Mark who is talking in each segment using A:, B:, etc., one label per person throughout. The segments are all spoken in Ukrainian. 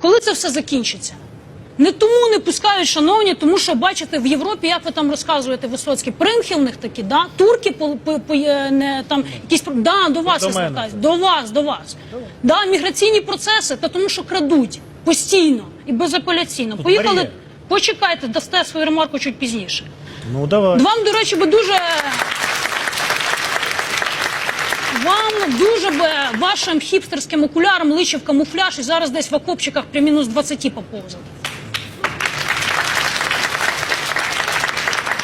A: Коли це все закінчиться? Не тому не пускають, шановні, тому що бачите в Європі, як ви там розказуєте Висоцький, примхи в них такі, да? турки по, по, по, е, не, там якісь да, до вас
B: До
A: я
B: це.
A: до вас, до вас. Да, міграційні процеси, та тому що крадуть постійно і безапеляційно. Поїхали,
B: бар'єр.
A: почекайте, дасте свою ремарку чуть пізніше.
B: Ну давай.
A: Вам, до речі, би дуже. Вам дуже би вашим хіпстерським окулярам личив камуфляж і зараз десь в окопчиках при мінус 20 поповзав.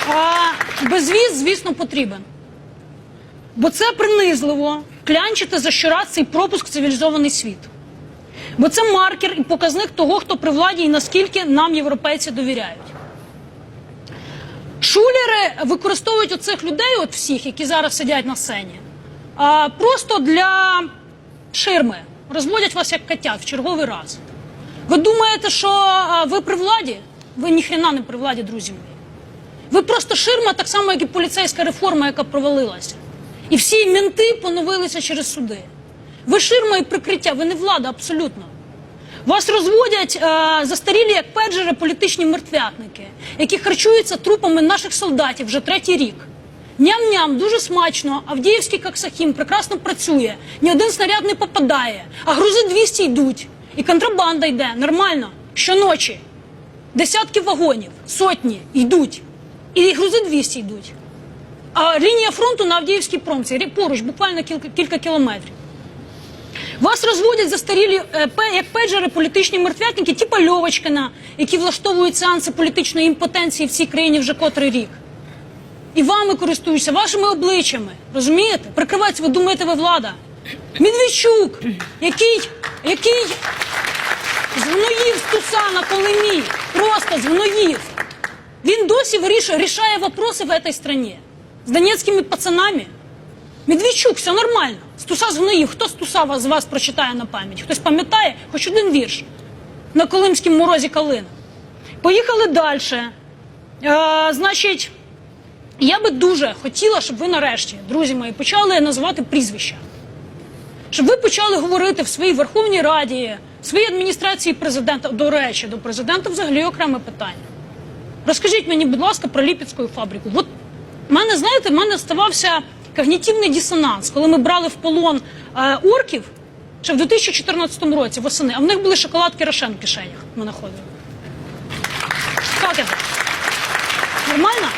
A: А безвіз, звісно, потрібен. Бо це принизливо клянчити за щораз цей пропуск в цивілізований світ. Бо це маркер і показник того, хто при владі і наскільки нам європейці довіряють. Шулери використовують оцих людей, от всіх, які зараз сидять на сцені, а, просто для ширми. Розводять вас як котят в черговий раз. Ви думаєте, що а, ви при владі? Ви ніхрена не при владі, друзі мої. Ви просто ширма, так само, як і поліцейська реформа, яка провалилася. І всі менти поновилися через суди. Ви ширма і прикриття, ви не влада абсолютно. Вас розводять е, застарілі як педжери політичні мертвятники, які харчуються трупами наших солдатів вже третій рік. Ням-ням, дуже смачно. Авдіївський Каксахім прекрасно працює. Ні один снаряд не попадає, а грузи 200 йдуть. І контрабанда йде нормально щоночі. Десятки вагонів, сотні йдуть. І грузи 200 йдуть. А лінія фронту на Авдіївській промці поруч, буквально кілька, кілька кілометрів. Вас розводять застарілі е, як педжери політичні мертвятники, типа Льовочкина, які влаштовують сеанси політичної імпотенції в цій країні вже котрий рік. І вами користуються, вашими обличчями. Розумієте? Прикриваються, ви думаєте, ви влада. Медведчук, який, який згноїв Стуса на Колимі, просто згноїв. Він досі вирішує, рішає вопроси в цій країні. З донецькими пацанами. Медведчук, все нормально. Стуса згноїв. Хто Стуса з вас прочитає на пам'ять? Хтось пам'ятає хоч один вірш на Колимському морозі калина. Поїхали далі. Е, значить, я би дуже хотіла, щоб ви нарешті, друзі мої, почали називати прізвища. Щоб ви почали говорити в своїй Верховній Раді, в своїй адміністрації президента. До речі, до президента взагалі окреме питання. Розкажіть мені, будь ласка, про Ліпецьку фабрику. От в мене, знаєте, в мене ставався когнітивний дисонанс, коли ми брали в полон е, орків ще в 2014 році восени, а в них були шоколадки Рошен в кишенях. Ми знаходили. Нормально?